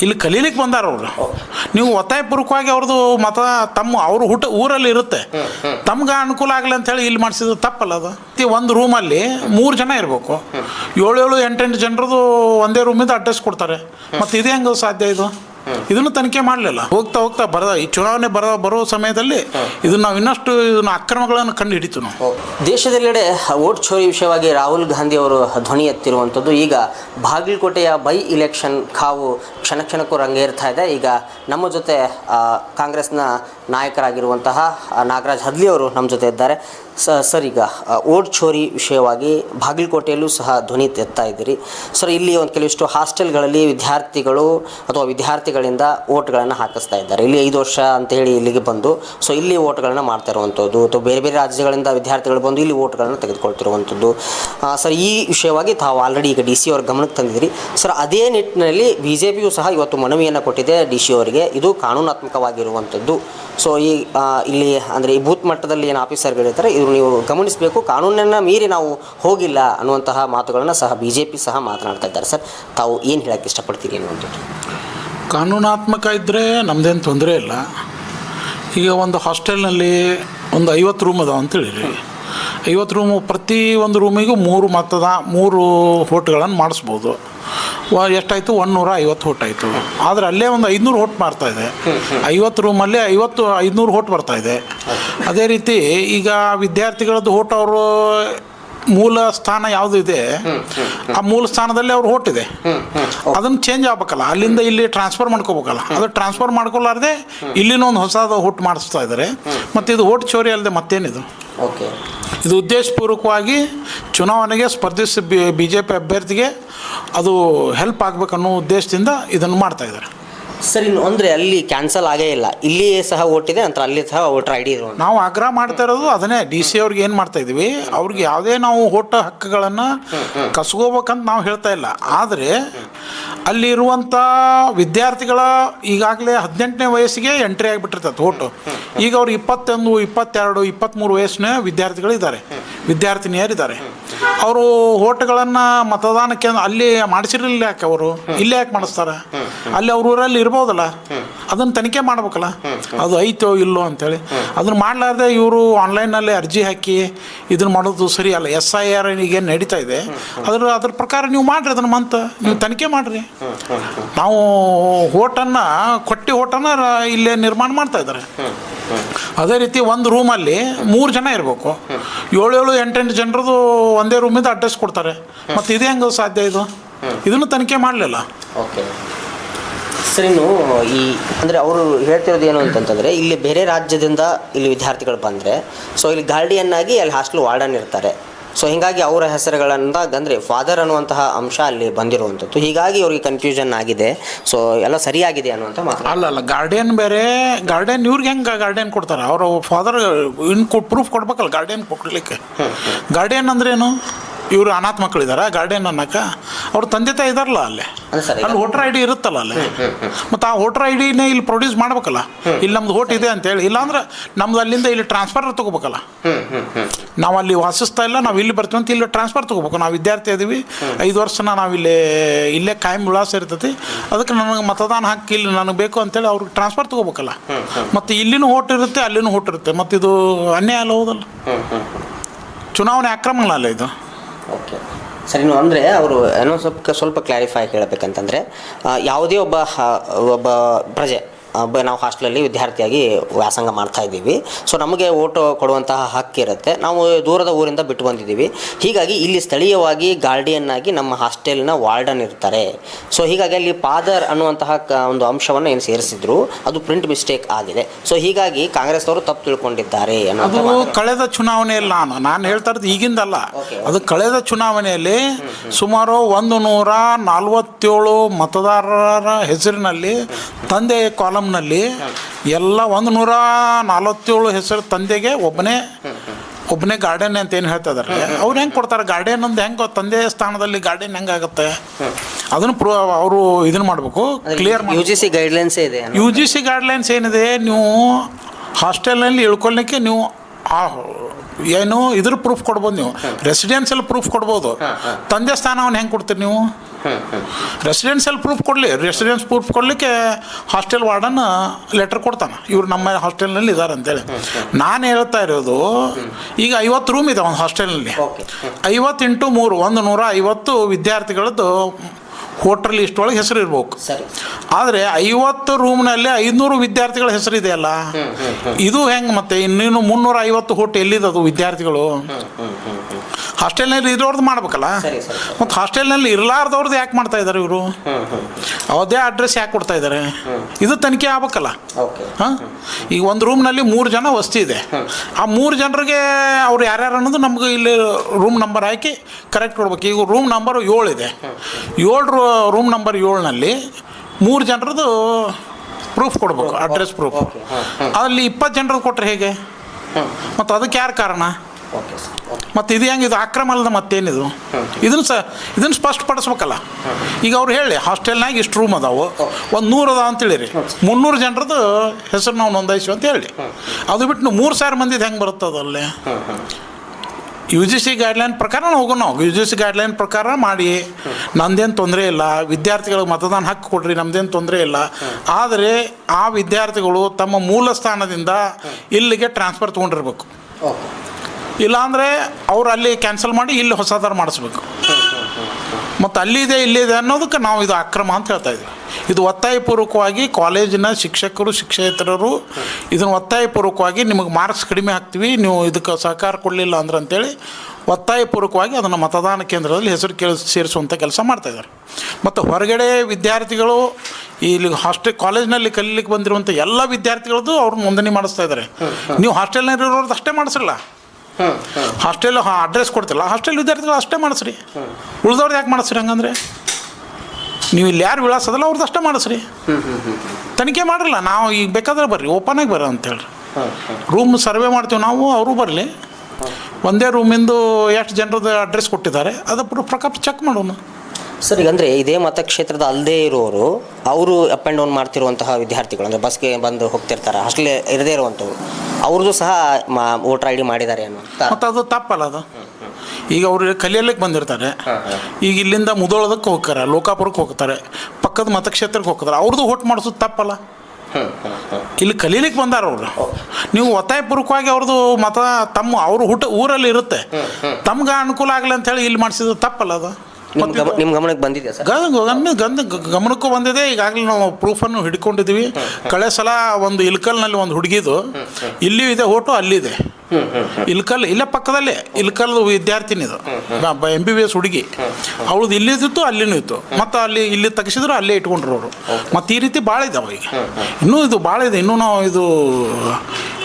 ಇಲ್ಲಿ ಕಲೀಲಿಕ್ಕೆ ಬಂದಾರ ಅವರು. ನೀವು ಒತ್ತಾಯಪೂರ್ವಕವಾಗಿ ಅವ್ರದ್ದು ಮತ ತಮ್ಮ ಅವ್ರ ಹುಟ್ಟ ಊರಲ್ಲಿ ಇರುತ್ತೆ. ತಮ್ಗೆ ಅನುಕೂಲ ಆಗಲಿ ಅಂತ ಹೇಳಿ ಇಲ್ಲಿ ಮಾಡಿಸಿದ್ರು ತಪ್ಪಲ್ಲ ಅದು. ಒಂದು ರೂಮಲ್ಲಿ ಮೂರು ಜನ ಇರಬೇಕು. ಏಳು ಏಳು ಎಂಟೆಂಟು ಜನರದು ಒಂದೇ ರೂಮಿಂದ ಅಡ್ರೆಸ್ ಕೊಡ್ತಾರೆ. ಮತ್ತು ಇದು ಹೆಂಗೆ ಸಾಧ್ಯ ಇದು? ಇದನ್ನು ತನಿಖೆ ಮಾಡಲಿಲ್ಲ. ಹೋಗ್ತಾ ಹೋಗ್ತಾ ಬರದ, ಈ ಚುನಾವಣೆ ಬರೋ ಬರೋ ಸಮಯದಲ್ಲಿ ಇದನ್ನ ನಾವು ಇನ್ನಷ್ಟು ಇದನ್ನ ಅಕ್ರಮಗಳನ್ನು ಕಂಡು ಹಿಡಿತು ನಾವು ದೇಶದೆಲ್ಲೆಡೆ ವೋಟ್ ಚೋರಿ ವಿಷಯವಾಗಿ ರಾಹುಲ್ ಗಾಂಧಿ ಅವರು ಧ್ವನಿ ಎತ್ತಿರುವಂಥದ್ದು ಈಗ ಬಾಗಲಕೋಟೆಯ ಬೈ ಇಲೆಕ್ಷನ್ ಕಾವು ಕ್ಷಣ ಕ್ಷಣಕ್ಕೂ ರಂಗೇರ್ತಾ ಇದೆ. ಈಗ ನಮ್ಮ ಜೊತೆ ಕಾಂಗ್ರೆಸ್ನ ನಾಯಕರಾಗಿರುವಂತಹ ನಾಗರಾಜ್ ಹದ್ಲಿ ಅವರು ನಮ್ಮ ಜೊತೆ ಇದ್ದಾರೆ. ಸರ್, ಈಗ ಓಟ್ ಚೋರಿ ವಿಷಯವಾಗಿ ಬಾಗಲಕೋಟೆಯಲ್ಲೂ ಸಹ ಧ್ವನಿ ಎತ್ತಾ ಇದ್ದೀರಿ. ಸರ್, ಇಲ್ಲಿ ಒಂದು ಕೆಲವಿಷ್ಟು ಹಾಸ್ಟೆಲ್ಗಳಲ್ಲಿ ವಿದ್ಯಾರ್ಥಿಗಳು ಅಥವಾ ವಿದ್ಯಾರ್ಥಿಗಳಿಂದ ವೋಟ್ಗಳನ್ನು ಹಾಕಿಸ್ತಾ ಇದ್ದಾರೆ. ಇಲ್ಲಿ ಐದು ವರ್ಷ ಅಂತ ಹೇಳಿ ಇಲ್ಲಿಗೆ ಬಂದು ಸೊ ಇಲ್ಲಿ ವೋಟ್ಗಳನ್ನು ಮಾಡ್ತಾ ಇರುವಂಥದ್ದು ಅಥವಾ ಬೇರೆ ಬೇರೆ ರಾಜ್ಯಗಳಿಂದ ವಿದ್ಯಾರ್ಥಿಗಳು ಬಂದು ಇಲ್ಲಿ ವೋಟ್ಗಳನ್ನು ತೆಗೆದುಕೊಳ್ತಿರುವಂಥದ್ದು ಸರ್ ಈ ವಿಷಯವಾಗಿ ತಾವು ಆಲ್ರೆಡಿ ಈಗ ಡಿ ಸಿ ಅವ್ರ ಗಮನಕ್ಕೆ ತಂದಿದ್ದೀರಿ ಸರ್ ಅದೇ ನಿಟ್ಟಿನಲ್ಲಿ ಬಿ ಜೆ ಪಿಯು ಸಹ ಇವತ್ತು ಮನವಿಯನ್ನು ಕೊಟ್ಟಿದೆ ಡಿ ಸಿ ಅವರಿಗೆ. ಇದು ಕಾನೂನಾತ್ಮಕವಾಗಿರುವಂಥದ್ದು ಸೊ ಈ ಇಲ್ಲಿ ಅಂದರೆ ಈ ಬೂತ್ ಮಟ್ಟದಲ್ಲಿ ಏನು ಆಫೀಸರ್ಗಳಿರ್ತಾರೆ ಇದು ನೀವು ಗಮನಿಸಬೇಕು. ಕಾನೂನನ್ನು ಮೀರಿ ನಾವು ಹೋಗಿಲ್ಲ ಅನ್ನುವಂತಹ ಮಾತುಗಳನ್ನು ಸಹ ಬಿ ಸಹ ಮಾತನಾಡ್ತಾ ಇದ್ದಾರೆ. ಸರ್ ತಾವು ಏನು ಹೇಳಕ್ಕೆ ಇಷ್ಟಪಡ್ತೀರಿ ಅನ್ನುವಂಥದ್ದು? ಕಾನೂನಾತ್ಮಕ ಇದ್ದರೆ ನಮ್ಮದೇನು ತೊಂದರೆ ಇಲ್ಲ. ಈಗ ಒಂದು ಹಾಸ್ಟೆಲ್ನಲ್ಲಿ ಒಂದು ಐವತ್ತು ರೂಮ್ ಅದಾವ ಅಂತ ಹೇಳಿರಿ ಐವತ್ತು ರೂಮು ಪ್ರತಿ ಒಂದು ರೂಮಿಗೂ ಮೂರು ಮತದ, ಮೂರು ಹೋಟ್ಗಳನ್ನು ಮಾಡಿಸ್ಬೋದು. ಎಷ್ಟಾಯಿತು ಎಷ್ಟಾಯಿತು? ನೂರ ಐವತ್ತು ಹೋಟ್ ಆಯಿತು ಆದರೆ ಅಲ್ಲೇ ಒಂದು ಐದುನೂರು ಹೋಟ್ ಇದೆ. ಐವತ್ತು ರೂಮಲ್ಲೇ ಐವತ್ತು, ಐದುನೂರು ಹೋಟ್ ಇದೆ. ಅದೇ ರೀತಿ ಈಗ ವಿದ್ಯಾರ್ಥಿಗಳದ್ದು ಹೋಟ್ ಅವರು ಮೂಲ ಸ್ಥಾನ ಯಾವುದು ಇದೆ ಆ ಮೂಲ ಸ್ಥಾನದಲ್ಲಿ ಅವ್ರು ಹೊಟ್ಟಿದೆ ಅದನ್ನು ಚೇಂಜ್ ಆಗ್ಬೇಕಲ್ಲ. ಅಲ್ಲಿಂದ ಇಲ್ಲಿ ಟ್ರಾನ್ಸ್ಫರ್ ಮಾಡ್ಕೋಬೇಕಲ್ಲ. ಅದು ಟ್ರಾನ್ಸ್ಫರ್ ಮಾಡ್ಕೊಲಾರ್ದೆ ಇಲ್ಲಿನೂ ಒಂದು ಹೊಸದು ಹುಟ್ಟು ಮಾಡಿಸ್ತಾ ಇದ್ದಾರೆ ಮತ್ತು ಇದು ಓಟ್ ಚೋರಿ ಅಲ್ಲದೆ ಮತ್ತೇನಿದು? ಓಕೆ. ಇದು ಉದ್ದೇಶಪೂರ್ವಕವಾಗಿ ಚುನಾವಣೆಗೆ ಸ್ಪರ್ಧಿಸಿ ಬಿ ಜೆ ಪಿ ಅಭ್ಯರ್ಥಿಗೆ ಅದು ಹೆಲ್ಪ್ ಆಗಬೇಕನ್ನೋ ಉದ್ದೇಶದಿಂದ ಇದನ್ನು ಮಾಡ್ತಾ ಇದ್ದಾರೆ ಸರ್, ಇನ್ನು ಅಂದರೆ ಅಲ್ಲಿ ಕ್ಯಾನ್ಸಲ್ ಆಗೇ ಇಲ್ಲ. ಇಲ್ಲಿ ಸಹ ಓಟಿದೆ ನಂತರ ಅಲ್ಲಿ ಸಹ ವೋಟರ್ ಐ ಡಿ ಇರುವಂಥ ನಾವು ಆಗ್ರಹ ಮಾಡ್ತಾ ಇರೋದು ಅದನ್ನೇ ಡಿ ಸಿ ಅವ್ರಿಗೆ ಏನು ಮಾಡ್ತಾ ಇದೀವಿ ಅವ್ರಿಗೆ ಯಾವುದೇ ನಾವು ಓಟ ಹಕ್ಕುಗಳನ್ನು ಕಸ್ಕೋಬೇಕಂತ ನಾವು ಹೇಳ್ತಾ ಇಲ್ಲ. ಆದರೆ ಅಲ್ಲಿರುವಂಥ ವಿದ್ಯಾರ್ಥಿಗಳ ಈಗಾಗಲೇ ಹದಿನೆಂಟನೇ ವಯಸ್ಸಿಗೆ ಎಂಟ್ರಿ ಆಗಿಬಿಟ್ಟಿರ್ತದೆ ಓಟು ಈಗ ಅವ್ರು ಇಪ್ಪತ್ತೊಂದು, ಇಪ್ಪತ್ತೆರಡು ಇಪ್ಪತ್ತ್ಮೂರು ವಯಸ್ಸಿನ ವಿದ್ಯಾರ್ಥಿಗಳು ಇದ್ದಾರೆ. ವಿದ್ಯಾರ್ಥಿನಿಯರಿದ್ದಾರೆ. ಅವರು ಓಟ್ಗಳನ್ನು ಮತದಾನ ಕೇಂದ್ರ ಅಲ್ಲಿ ಮಾಡಿಸಿರಲಿಲ್ಲ ಯಾಕೆ ಅವರು? ಇಲ್ಲೇ ಯಾಕೆ ಮಾಡಿಸ್ತಾರೆ? ಅಲ್ಲಿ ಅವ್ರ ಊರಲ್ಲಿ ಇರ್ಬೋದಲ್ಲ ಅದನ್ನು ತನಿಖೆ ಮಾಡ್ಬೇಕಲ್ಲ? ಅದು ಐತೋ ಇಲ್ಲೋ ಅಂತೇಳಿ. ಅದನ್ನು ಮಾಡಲಾರ್ದೆ ಇವರು ಆನ್ಲೈನಲ್ಲಿ ಅರ್ಜಿ ಹಾಕಿ ಇದನ್ನ ಮಾಡೋದು ಸರಿ ಅಲ್ಲ. ಎಸ್ ಐ ಆರ್ ಏನು ನಡೀತಾ ಇದೆ. ಅದ್ರ ಅದ್ರ ಪ್ರಕಾರ ನೀವು ಮಾಡಿರಿ ಅದನ್ನು ಮಂತ. ನೀವು ತನಿಖೆ ಮಾಡಿರಿ. ನಾವು ಹೋಟನ್ನು ಕೊಟ್ಟಿ ಹೋಟನ್ನು ಇಲ್ಲೇ ನಿರ್ಮಾಣ ಮಾಡ್ತಾ ಇದ್ದಾರೆ. ಅದೇ ರೀತಿ ಒಂದು ರೂಮಲ್ಲಿ ಮೂರು ಜನ ಇರಬೇಕು. ಏಳು ಏಳು ಎಂಟೆಂಟು ಜನರದು ಒಂದೇ ರೂಮಿಂದ ಅಡ್ರೆಸ್ ಕೊಡ್ತಾರೆ. ಮತ್ತು ಇದು ಹೆಂಗೆ ಸಾಧ್ಯ ಇದು? ಇದನ್ನು ತನಿಖೆ ಮಾಡಲಿಲ್ಲ. ಓಕೆ. ಸರ್ ಇನ್ನು ಈ ಅಂದರೆ ಅವರು ಹೇಳ್ತಿರೋದು ಏನು ಅಂತಂತಂದರೆ ಇಲ್ಲಿ ಬೇರೆ ರಾಜ್ಯದಿಂದ ಇಲ್ಲಿ ವಿದ್ಯಾರ್ಥಿಗಳು ಬಂದರೆ ಸೊ ಇಲ್ಲಿ ಗಾರ್ಡಿಯನ್ ಆಗಿ ಅಲ್ಲಿ ಹಾಸ್ಟೆಲ್ ವಾರ್ಡನ್ ಇರ್ತಾರೆ. ಸೊ ಹೀಗಾಗಿ ಅವರ ಹೆಸರುಗಳನ್ನು ಅಂದರೆ ಫಾದರ್ ಅನ್ನುವಂತಹ ಅಂಶ ಅಲ್ಲಿ ಬಂದಿರುವಂಥದ್ದು. ಹೀಗಾಗಿ ಅವ್ರಿಗೆ ಕನ್ಫ್ಯೂಷನ್ ಆಗಿದೆ. ಸೊ ಎಲ್ಲ ಸರಿಯಾಗಿದೆ ಅನ್ನುವಂಥ ಮಾತು. ಅಲ್ಲ ಅಲ್ಲ ಗಾರ್ಡಿಯನ್ ಬೇರೆ ಗಾರ್ಡಿಯನ್ ಇವ್ರಿಗೆ ಹೆಂಗೆ ಗಾರ್ಡಿಯನ್ ಕೊಡ್ತಾರೆ? ಅವರು ಫಾದರ್ ಇನ್ ಪ್ರೂಫ್ ಕೊಡ್ಬೇಕಲ್ಲ ಗಾರ್ಡಿಯನ್ ಕೊಡ್ಲಿಕ್ಕೆ ಗಾರ್ಡಿಯನ್ ಅಂದ್ರೇನು ಇವರು ಅನಾಥ ಮಕ್ಕಳಿದ್ದಾರೆ ಗಾರ್ಡಿಯನ್ ಅನ್ನಕ. ಅವ್ರ ತಂದೆ ತಾಯಿ ಇದಾರಲ್ಲ ಅಲ್ಲಿ. ಅಲ್ಲಿ ವೋಟರ್ ಐ ಡಿ ಇರುತ್ತಲ್ಲ ಅಲ್ಲಿ. ಮತ್ತು ಆ ವೋಟರ್ ಐ ಡಿನೇ ಇಲ್ಲಿ ಪ್ರೊಡ್ಯೂಸ್ ಮಾಡ್ಬೇಕಲ್ಲ. ಇಲ್ಲಿ ನಮ್ದು ವೋಟ್ ಇದೆ ಅಂತೇಳಿ ಇಲ್ಲಾಂದ್ರೆ ನಮ್ದು ಅಲ್ಲಿಂದ ಇಲ್ಲಿ ಟ್ರಾನ್ಸ್ಫರ್ ತಗೋಬೇಕಲ್ಲ. ನಾವು ಅಲ್ಲಿ ವಾಸಿಸ್ತಾ ಇಲ್ಲ ನಾವು ಇಲ್ಲಿ ಬರ್ತೀವಿ ಅಂತ ಇಲ್ಲಿ ಟ್ರಾನ್ಸ್ಫರ್ ತಗೋಬೇಕು. ನಾವು ವಿದ್ಯಾರ್ಥಿ ಇದೀವಿ. ಐದು ವರ್ಷನ ನಾವು ಇಲ್ಲಿ ಇಲ್ಲೇ ಕಾಯಂ ವಿಳಾಸ ಇರ್ತೈತಿ. ಅದಕ್ಕೆ ನನಗೆ ಮತದಾನ ಹಾಕಿ ಇಲ್ಲಿ ನನಗೆ ಬೇಕು ಅಂತೇಳಿ ಅವ್ರಿಗೆ ಟ್ರಾನ್ಸ್ಫರ್ ತಗೋಬೇಕಲ್ಲ. ಮತ್ತು ಇಲ್ಲಿನೂ ಓಟ್ ಇರುತ್ತೆ ಅಲ್ಲಿನೂ ಓಟ್ ಇರುತ್ತೆ. ಮತ್ತು ಇದು ಅನ್ಯಾಯ ಅಲ್ಲ ಹೌದಲ್ಲ. ಚುನಾವಣೆ ಅಕ್ರಮಗಳಲ್ಲ ಅಲ್ಲ ಇದು. ಓಕೆ ಸರಿ ಅಂದರೆ ಅವರು ಏನೋ ಸ್ವಲ್ಪ ಸ್ವಲ್ಪ ಕ್ಲಾರಿಫೈ ಹೇಳಬೇಕಂತಂದರೆ ಯಾವುದೇ ಒಬ್ಬ ಒಬ್ಬ ಪ್ರಜೆ ನಾವು ಹಾಸ್ಟೆಲಲ್ಲಿ ವಿದ್ಯಾರ್ಥಿಯಾಗಿ ವ್ಯಾಸಂಗ ಮಾಡ್ತಾ ಇದ್ದೀವಿ. ಸೊ ನಮಗೆ ಓಟು ಕೊಡುವಂತಹ ಹಕ್ಕಿರುತ್ತೆ ನಾವು ದೂರದ ಊರಿಂದ ಬಿಟ್ಟು ಬಂದಿದ್ದೀವಿ. ಹೀಗಾಗಿ ಇಲ್ಲಿ ಸ್ಥಳೀಯವಾಗಿ ಗಾರ್ಡಿಯನ್ ಆಗಿ ನಮ್ಮ ಹಾಸ್ಟೆಲ್ನ ವಾರ್ಡನ್ ಇರ್ತಾರೆ. ಸೊ ಹೀಗಾಗಿ ಅಲ್ಲಿ ಫಾದರ್ ಅನ್ನುವಂತಹ ಒಂದು ಅಂಶವನ್ನು ಏನು ಸೇರಿಸಿದ್ರು ಅದು ಪ್ರಿಂಟ್ ಮಿಸ್ಟೇಕ್ ಆಗಿದೆ. ಸೊ ಹೀಗಾಗಿ ಕಾಂಗ್ರೆಸ್ ಅವರು ತಪ್ಪು ತಿಳ್ಕೊಂಡಿದ್ದಾರೆ ಅದು ಕಳೆದ ಚುನಾವಣೆಯಲ್ಲಿ ನಾನು ನಾನು ಹೇಳ್ತಾ ಇರೋದು ಈಗಿಂದಲ್ಲ. ಅದು ಕಳೆದ ಚುನಾವಣೆಯಲ್ಲಿ ಸುಮಾರು ಒಂದು ನೂರ ನಲ್ವತ್ತೇಳು ಮತದಾರರ ಹೆಸರಿನಲ್ಲಿ ತಂದೆ ಕಾಲಮ್ನಲ್ಲಿ ಎಲ್ಲ ಒಂದು ನೂರ ನಲವತ್ತೇಳು ಹೆಸರು ತಂದೆಗೆ ಒಬ್ಬನೇ ಒಬ್ಬನೇ ಗಾರ್ಡನ್ ಅಂತ ಏನು ಹೇಳ್ತಾ ಇದಾರೆ. ಅವ್ರು ಹೆಂಗೆ ಕೊಡ್ತಾರೆ? ಗಾರ್ಡನ್ ಒಂದು ಹೆಂಗೆ ತಂದೆ ಸ್ಥಾನದಲ್ಲಿ ಗಾರ್ಡನ್ ಹೆಂಗೆ ಆಗುತ್ತೆ ಅದನ್ನು ಪ್ರೂ ಅವರು ಇದನ್ನು ಮಾಡಬೇಕು clear U G C guidelines ಇದೆ ಯು ಜಿ ಸಿ ಗೈಡ್ಲೈನ್ಸ್ ಏನಿದೆ? ನೀವು ಹಾಸ್ಟೆಲ್ನಲ್ಲಿ ಇಳ್ಕೊಳ್ಳಿಕ್ಕೆ ನೀವು ಆ ಏನು ಇದ್ರ ಪ್ರೂಫ್ ಕೊಡ್ಬೋದು ನೀವು. ರೆಸಿಡೆನ್ಸಿಯಲ್ ಪ್ರೂಫ್ ಕೊಡ್ಬೋದು. ತಂದೆ ಸ್ಥಾನವನ್ನು ಹೆಂಗೆ ಕೊಡ್ತೀರಿ ನೀವು? ರೆಸಿಡೆನ್ಸಿಯಲ್ ಪ್ರೂಫ್ ಕೊಡಲಿ. ರೆಸಿಡೆನ್ಸ್ ಪ್ರೂಫ್ ಕೊಡಲಿಕ್ಕೆ ಹಾಸ್ಟೆಲ್ ವಾರ್ಡನ್ ಲೆಟರ್ ಕೊಡ್ತಾನೆ. ಇವ್ರು ನಮ್ಮ ಹಾಸ್ಟೆಲ್ನಲ್ಲಿ ಇದ್ದಾರೆ ಅಂತೇಳಿ. ನಾನು ಹೇಳ್ತಾ ಇರೋದು ಈಗ ಐವತ್ತು ರೂಮ್ ಇದೆ ಒಂದು ಹಾಸ್ಟೆಲ್ನಲ್ಲಿ ಐವತ್ತು ಇಂಟು ಮೂರು ಒಂದು ನೂರ ಐವತ್ತು ವಿದ್ಯಾರ್ಥಿಗಳದ್ದು ಹೋಟೆಲ್ ಲಿಸ್ಟ್ ಒಳಗೆ ಹೆಸರು ಇರ್ಬೇಕು. ಆದರೆ ಐವತ್ತು ರೂಮ್ನಲ್ಲಿ ಐದುನೂರು ವಿದ್ಯಾರ್ಥಿಗಳ ಹೆಸರಿದೆಯಲ್ಲ ಇದು ಹೆಂಗೆ ಮತ್ತೆ? ಇನ್ನೇನು ಮುನ್ನೂರ ಐವತ್ತು ಹೋಟ್ ಅದು ವಿದ್ಯಾರ್ಥಿಗಳು? ಹಾಸ್ಟೆಲ್ನಲ್ಲಿ ಇರೋರ್ದು ಮಾಡ್ಬೇಕಲ್ಲ? ಮತ್ತು ಹಾಸ್ಟೆಲ್ನಲ್ಲಿ ಇರಲಾರ್ದವ್ರದ್ದು ಯಾಕೆ ಮಾಡ್ತಾ ಇದ್ದಾರೆ ಇವರು? ಅವದೇ ಅಡ್ರೆಸ್ ಯಾಕೆ ಕೊಡ್ತಾ ಇದ್ದಾರೆ ಇದು ತನಿಖೆ ಆಗ್ಬೇಕಲ್ಲ? ಹಾಂ? ಈಗ ಒಂದು ರೂಮ್ನಲ್ಲಿ ಮೂರು ಜನ ವಸ್ತಿ ಇದೆ. ಆ ಮೂರು ಜನರಿಗೆ ಅವ್ರು ಯಾರ್ಯಾರು ಅನ್ನೋದು ನಮ್ಗೆ ಇಲ್ಲಿ ರೂಮ್ ನಂಬರ್ ಹಾಕಿ ಕರೆಕ್ಟ್ ಕೊಡ್ಬೇಕು. ಈಗ ರೂಮ್ ನಂಬರ್ ಇದೆ. ಏಳು ರೂಮ್ ನಂಬರ್ ಏಳ್ನಲ್ಲಿ ಮೂರು ಜನರದ್ದು ಪ್ರೂಫ್ ಕೊಡ್ಬೇಕು ಅಡ್ರೆಸ್ ಪ್ರೂಫ್. ಅಲ್ಲಿ ಇಪ್ಪತ್ತು ಜನರದ್ದು ಕೊಟ್ಟರೆ ಹೇಗೆ? ಮತ್ತು ಅದಕ್ಕೆ ಯಾರು ಕಾರಣ? ಓಕೆ ಸರ್ ಮತ್ತು ಇದು ಹೆಂಗೆ ಇದು? ಅಕ್ರಮ ಅಲ್ಲದ ಮತ್ತೇನಿದು? ಇದನ್ನು ಸ ಇದನ್ನು ಸ್ಪಷ್ಟಪಡಿಸ್ಬೇಕಲ್ಲ? ಈಗ ಅವ್ರು ಹೇಳಿ ಹಾಸ್ಟೆಲ್ನಾಗ ಇಷ್ಟು ರೂಮ್ ಅದಾವು. ಒಂದು ನೂರು ಅದಾವ ಅಂತೇಳಿರಿ. ಮುನ್ನೂರು ಜನರದ್ದು ಹೆಸರು ನಾವು ನೋಂದಾಯಿಸಿ ಅಂತ ಹೇಳಿ. ಅದು ಬಿಟ್ಟು ನೀವು ಮೂರು ಸಾವಿರ ಮಂದಿದು ಹೆಂಗೆ ಬರುತ್ತದ ಅಲ್ಲಿ? ಯು ಜಿ ಸಿ ಗೈಡ್ಲೈನ್ ಪ್ರಕಾರ ನಾವು ಹೋಗೋಣ ನಾವು. ಯು ಜಿ ಸಿ ಗೈಡ್ಲೈನ್ ಪ್ರಕಾರ ಮಾಡಿ. ನಂದೇನು ತೊಂದರೆ ಇಲ್ಲ. ವಿದ್ಯಾರ್ಥಿಗಳಿಗೆ ಮತದಾನ ಹಕ್ಕು ಕೊಡ್ರಿ ನಮ್ದೇನು ತೊಂದರೆ ಇಲ್ಲ. ಆದರೆ ಆ ವಿದ್ಯಾರ್ಥಿಗಳು ತಮ್ಮ ಮೂಲ ಸ್ಥಾನದಿಂದ ಇಲ್ಲಿಗೆ ಟ್ರಾನ್ಸ್ಫರ್ ತೊಗೊಂಡಿರ್ಬೇಕು. ಇಲ್ಲಾಂದರೆ ಅವ್ರು ಅಲ್ಲಿ ಕ್ಯಾನ್ಸಲ್ ಮಾಡಿ ಇಲ್ಲಿ ಹೊಸದಾರು ಮಾಡಿಸ್ಬೇಕು. ಮತ್ತು ಅಲ್ಲಿದೆ ಇಲ್ಲಿದೆ ಅನ್ನೋದಕ್ಕೆ ನಾವು ಇದು ಅಕ್ರಮ ಅಂತ ಹೇಳ್ತಾ ಇದ್ದೀವಿ ಇದು ಒತ್ತಾಯಪೂರ್ವಕವಾಗಿ ಕಾಲೇಜಿನ ಶಿಕ್ಷಕರು ಶಿಕ್ಷಕೇತರರು ಇದನ್ನು ಒತ್ತಾಯಪೂರ್ವಕವಾಗಿ ನಿಮಗೆ ಮಾರ್ಕ್ಸ್ ಕಡಿಮೆ ಹಾಕ್ತೀವಿ, ನೀವು ಇದಕ್ಕೆ ಸಹಕಾರ ಕೊಡಲಿಲ್ಲ ಅಂದ್ರೆ ಅಂತೇಳಿ ಒತ್ತಾಯಪೂರ್ವಕವಾಗಿ ಅದನ್ನು ಮತದಾನ ಕೇಂದ್ರದಲ್ಲಿ ಹೆಸರು ಕೇಳಿ ಸೇರಿಸುವಂಥ ಕೆಲಸ ಮಾಡ್ತಾಯಿದ್ದಾರೆ ಮತ್ತು ಹೊರಗಡೆ ವಿದ್ಯಾರ್ಥಿಗಳು ಇಲ್ಲಿ ಹಾಸ್ಟೆಲ್ ಕಾಲೇಜ್ನಲ್ಲಿ ಕಲೀಲಿಕ್ಕೆ ಬಂದಿರುವಂಥ ಎಲ್ಲ ವಿದ್ಯಾರ್ಥಿಗಳದ್ದು ಅವ್ರು ನೋಂದಣಿ ಮಾಡಿಸ್ತಾ ಇದ್ದಾರೆ. ನೀವು ಹಾಸ್ಟೆಲ್ನಲ್ಲಿ ಇರೋರ್ದು ಅಷ್ಟೇ ಮಾಡಿಸಿಲ್ಲ ಹಾಸ್ಟೆಲ್ ಅಡ್ರೆಸ್ ಕೊಡ್ತಿಲ್ಲ. ಹಾಸ್ಟೆಲ್ ವಿದ್ಯಾರ್ಥಿಗಳು ಅಷ್ಟೇ ಮಾಡಿಸ್ರಿ. ಉಳಿದವ್ರದ್ದು ಯಾಕೆ ಮಾಡಿಸ್ರಿ ಹಂಗಂದ್ರೆ? ನೀವು ಇಲ್ಲಿ ಯಾರು ವಿಳಾಸ ಅದಲ್ಲ ಅವ್ರದ್ದು ಅಷ್ಟೇ ಮಾಡಿಸ್ರಿ. ತನಿಖೆ ಮಾಡಿರಲ್ಲ ನಾವು ಈಗ ಬೇಕಾದ್ರೆ ಬರ್ರಿ ಓಪನ್ ಆಗಿ ಬರ್ರಿ ಅಂತೇಳಿ ರೂಮ್ ಸರ್ವೆ ಮಾಡ್ತೀವಿ ನಾವು ಅವರು ಬರಲಿ. ಒಂದೇ ರೂಮಿಂದು ಎಷ್ಟು ಜನರದ್ದು ಅಡ್ರೆಸ್ ಕೊಟ್ಟಿದ್ದಾರೆ ಅದು ಪ್ರೂಫ್ ಪ್ರಕಾರ ಚೆಕ್ ಮಾಡೋಣ. ಸರ್ ಈಗ ಅಂದರೆ ಇದೇ ಮತಕ್ಷೇತ್ರದ ಅಲ್ಲದೆ ಇರೋರು ಅವರು ಅಪ್ ಆ್ಯಂಡ್ ಡೌನ್ ಮಾಡ್ತಿರುವಂತಹ ವಿದ್ಯಾರ್ಥಿಗಳು ಅಂದರೆ ಬಸ್ಗೆ ಬಂದು ಹೋಗ್ತಿರ್ತಾರೆ ಹಾಸ್ಟೆಲ್ ಇರದೇ ಇರುವಂಥವ್ರು. ಅವ್ರದ್ದು ಸಹ ವೋಟರ್ ಐ ಡಿ ಮಾಡಿದ್ದಾರೆ ಅನ್ನುವಂಥ ಮತ್ತು ಅದು ತಪ್ಪಲ್ಲ ಅದು. ಈಗ ಅವರು ಕಲಿಯಲಿಕ್ಕೆ ಬಂದಿರ್ತಾರೆ. ಈಗ ಇಲ್ಲಿಂದ ಮುದೋಳದಕ್ಕೆ ಹೋಗ್ತಾರೆ ಲೋಕಾಪುರಕ್ಕೆ ಹೋಗ್ತಾರೆ ಪಕ್ಕದ ಮತಕ್ಷೇತ್ರಕ್ಕೆ ಹೋಗ್ತಾರೆ. ಅವ್ರದ್ದು ವೋಟ್ ಮಾಡಿಸೋದು ತಪ್ಪಲ್ಲ. ಇಲ್ಲಿ ಕಲೀಲಿಕ್ಕೆ ಬಂದಾರ ಅವರು. ನೀವು ಒತ್ತಾಯಪೂರ್ವಕವಾಗಿ ಅವ್ರದ್ದು ಮತ ತಮ್ಮ ಅವ್ರ ಹುಟ್ಟ ಊರಲ್ಲಿ ಇರುತ್ತೆ. ತಮ್ಗೆ ಅನುಕೂಲ ಆಗಲಿ ಅಂತ ಹೇಳಿ ಇಲ್ಲಿ ಮಾಡಿಸಿದ್ರು ತಪ್ಪಲ್ಲ ಅದು. ನಿಮ್ಮ ಗಮನಕ್ಕೆ ಬಂದಿದೆಯಾ ಸರ್? ಗಂಧ ಗಮನಕ್ಕೂ ಬಂದಿದೆ. ಈಗಾಗಲೇ ನಾವು ಪ್ರೂಫನ್ನು ಹಿಡ್ಕೊಂಡಿದ್ದೀವಿ ಕಳೆ ಸಲ ಒಂದು ಇಲ್ಕಲ್ನಲ್ಲಿ ಒಂದು ಹುಡುಗಿದು. ಇಲ್ಲಿಯೂ ಇದೆ ಓಟು ಅಲ್ಲಿದೆ. ಇಲ್ಕಲ್ ಇಲ್ಲೇ ಪಕ್ಕದಲ್ಲೇ ಇಲ್ಕಲ್ ವಿದ್ಯಾರ್ಥಿನಿದು. ಎಂ ಬಿ ಬಿ ಎಸ್ ಹುಡುಗಿ. ಅವಳದು ಇಲ್ಲಿದ್ದಿತ್ತು ಅಲ್ಲಿನೂ ಇತ್ತು. ಮತ್ತು ಅಲ್ಲಿ ಇಲ್ಲಿ ತೆಗೆಸಿದ್ರು ಅಲ್ಲೇ ಇಟ್ಕೊಂಡ್ರು ಅವರು. ಮತ್ತು ಈ ರೀತಿ ಭಾಳ ಇದಾವೆ ಈಗ. ಇನ್ನೂ ಇದು ಭಾಳ ಇದೆ. ಇನ್ನೂ ನಾವು ಇದು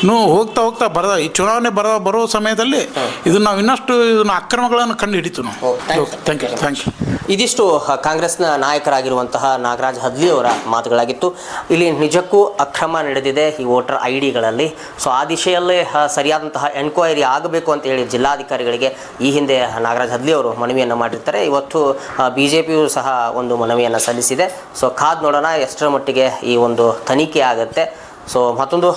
ಇನ್ನೂ ಹೋಗ್ತಾ ಹೋಗ್ತಾ ಬರದ ಈ ಚುನಾವಣೆ ಬರೋ ಬರೋ ಸಮಯದಲ್ಲಿ ಇದನ್ನ ನಾವು ಇನ್ನಷ್ಟು ಇದನ್ನ ಅಕ್ರಮಗಳನ್ನು ಕಂಡು ಹಿಡಿತು ನಾವು. Oh, thanks, thank you thank you ಇದಿಷ್ಟು ಕಾಂಗ್ರೆಸ್ನ ನಾಯಕರಾಗಿರುವಂತಹ ನಾಗರಾಜ್ ಹದ್ಲಿ ಅವರ ಮಾತುಗಳಾಗಿತ್ತು. ಇಲ್ಲಿ ನಿಜಕ್ಕೂ ಅಕ್ರಮ ನಡೆದಿದೆ ಈ ವೋಟರ್ ಐ ಡಿಗಳಲ್ಲಿ ಸೊ ಆ ದಿಶೆಯಲ್ಲೇ ಸರಿಯಾದಂತಹ ಎನ್ಕ್ವೈರಿ ಆಗಬೇಕು ಅಂತ ಹೇಳಿ ಜಿಲ್ಲಾಧಿಕಾರಿಗಳಿಗೆ ಈ ಹಿಂದೆ ನಾಗರಾಜ್ ಹದ್ಲಿ ಅವರು ಮನವಿಯನ್ನು ಮಾಡಿರ್ತಾರೆ. ಇವತ್ತು ಬಿ ಜೆ ಪಿಯು ಸಹ ಒಂದು ಮನವಿಯನ್ನು ಸಲ್ಲಿಸಿದೆ. ಸೊ ಕಾದ್ ನೋಡೋಣ ಎಷ್ಟರ ಮಟ್ಟಿಗೆ ಈ ಒಂದು ತನಿಖೆ ಆಗುತ್ತೆ. ಸೊ ಮತ್ತೊಂದು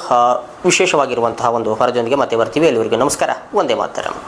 ವಿಶೇಷವಾಗಿರುವಂತಹ ಒಂದು ವರದಿಯೊಂದಿಗೆ ಮತ್ತೆ ಬರ್ತೀವಿ. ಎಲ್ಲರಿಗೂ ನಮಸ್ಕಾರ. ಒಂದೇ ಮಾತರಂ.